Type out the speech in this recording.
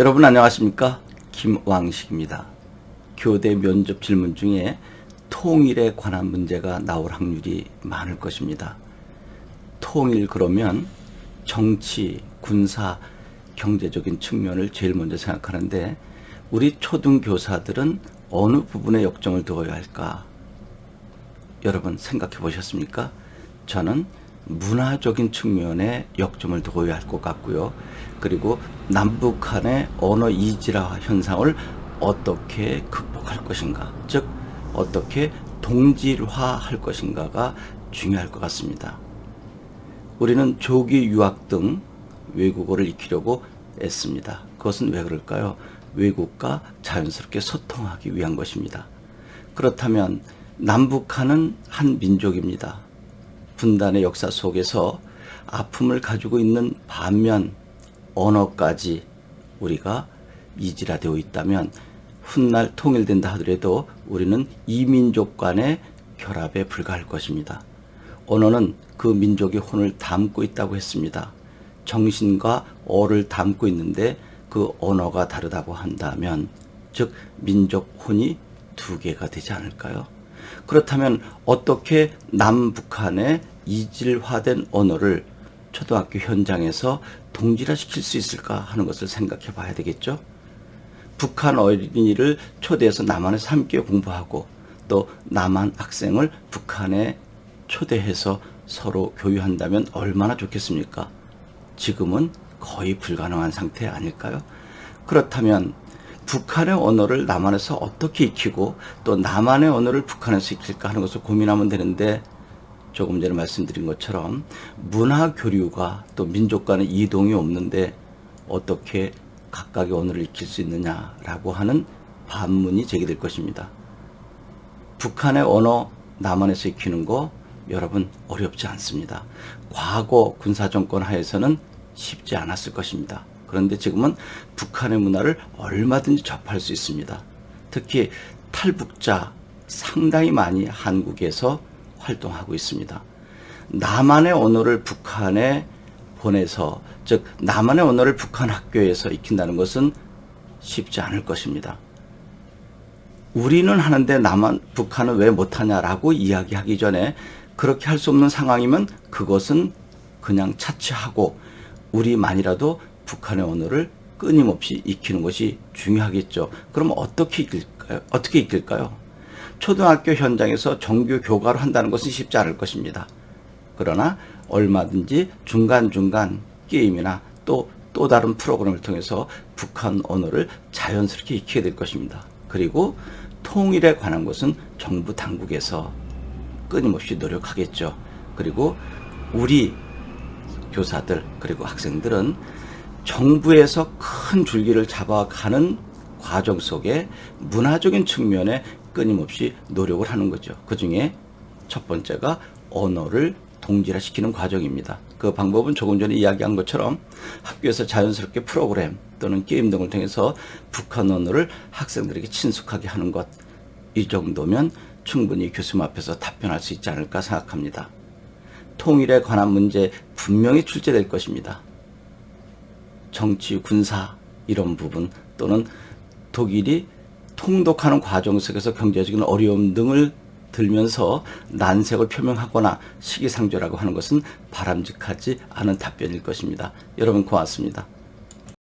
여러분 안녕하십니까? 김왕식입니다. 교대 면접 질문 중에 통일에 관한 문제가 나올 확률이 많을 것입니다. 통일 그러면 정치, 군사, 경제적인 측면을 제일 먼저 생각하는데 우리 초등 교사들은 어느 부분에 역점을 두어야 할까? 여러분 생각해 보셨습니까? 저는 문화적인 측면에 역점을 두어야 할 것 같고요. 그리고 남북한의 언어 이질화 현상을 어떻게 극복할 것인가, 즉 어떻게 동질화할 것인가가 중요할 것 같습니다. 우리는 조기 유학 등 외국어를 익히려고 애씁니다. 그것은 왜 그럴까요? 외국과 자연스럽게 소통하기 위한 것입니다. 그렇다면 남북한은 한 민족입니다. 분단의 역사 속에서 아픔을 가지고 있는 반면 언어까지 우리가 이질화되어 있다면 훗날 통일된다 하더라도 우리는 이민족 간의 결합에 불과할 것입니다. 언어는 그 민족의 혼을 담고 있다고 했습니다. 정신과 어를 담고 있는데 그 언어가 다르다고 한다면 즉 민족 혼이 두 개가 되지 않을까요? 그렇다면 어떻게 남북한의 이질화된 언어를 초등학교 현장에서 동질화시킬 수 있을까 하는 것을 생각해 봐야 되겠죠. 북한 어린이를 초대해서 남한에서 함께 공부하고 또 남한 학생을 북한에 초대해서 서로 교유한다면 얼마나 좋겠습니까? 지금은 거의 불가능한 상태 아닐까요? 그렇다면 북한의 언어를 남한에서 어떻게 익히고 또 남한의 언어를 북한에서 익힐까 하는 것을 고민하면 되는데 조금 전에 말씀드린 것처럼 문화 교류가 또 민족 간의 이동이 없는데 어떻게 각각의 언어를 익힐 수 있느냐라고 하는 반문이 제기될 것입니다. 북한의 언어 남한에서 익히는 거 여러분 어렵지 않습니다. 과거 군사정권 하에서는 쉽지 않았을 것입니다. 그런데 지금은 북한의 문화를 얼마든지 접할 수 있습니다. 특히 탈북자 상당히 많이 한국에서 활동하고 있습니다. 남한의 언어를 북한에 보내서 즉 남한의 언어를 북한 학교에서 익힌다는 것은 쉽지 않을 것입니다. 우리는 하는데 남한 북한은 왜 못하냐라고 이야기하기 전에 그렇게 할 수 없는 상황이면 그것은 그냥 차치하고 우리만이라도 북한의 언어를 끊임없이 익히는 것이 중요하겠죠. 그럼 어떻게 익힐까요? 어떻게 익힐까요? 초등학교 현장에서 정규 교과로 한다는 것은 쉽지 않을 것입니다. 그러나 얼마든지 중간중간 게임이나 또, 또 다른 프로그램을 통해서 북한 언어를 자연스럽게 익히게 될 것입니다. 그리고 통일에 관한 것은 정부 당국에서 끊임없이 노력하겠죠. 그리고 우리 교사들 그리고 학생들은 정부에서 큰 줄기를 잡아가는 과정 속에 문화적인 측면에 끊임없이 노력을 하는 거죠. 그 중에 첫 번째가 언어를 동질화시키는 과정입니다. 그 방법은 조금 전에 이야기한 것처럼 학교에서 자연스럽게 프로그램 또는 게임 등을 통해서 북한 언어를 학생들에게 친숙하게 하는 것. 이 정도면 충분히 교수님 앞에서 답변할 수 있지 않을까 생각합니다. 통일에 관한 문제 분명히 출제될 것입니다. 정치, 군사 이런 부분 또는 독일이 통독하는 과정 속에서 경제적인 어려움 등을 들면서 난색을 표명하거나 시기상조라고 하는 것은 바람직하지 않은 답변일 것입니다. 여러분 고맙습니다.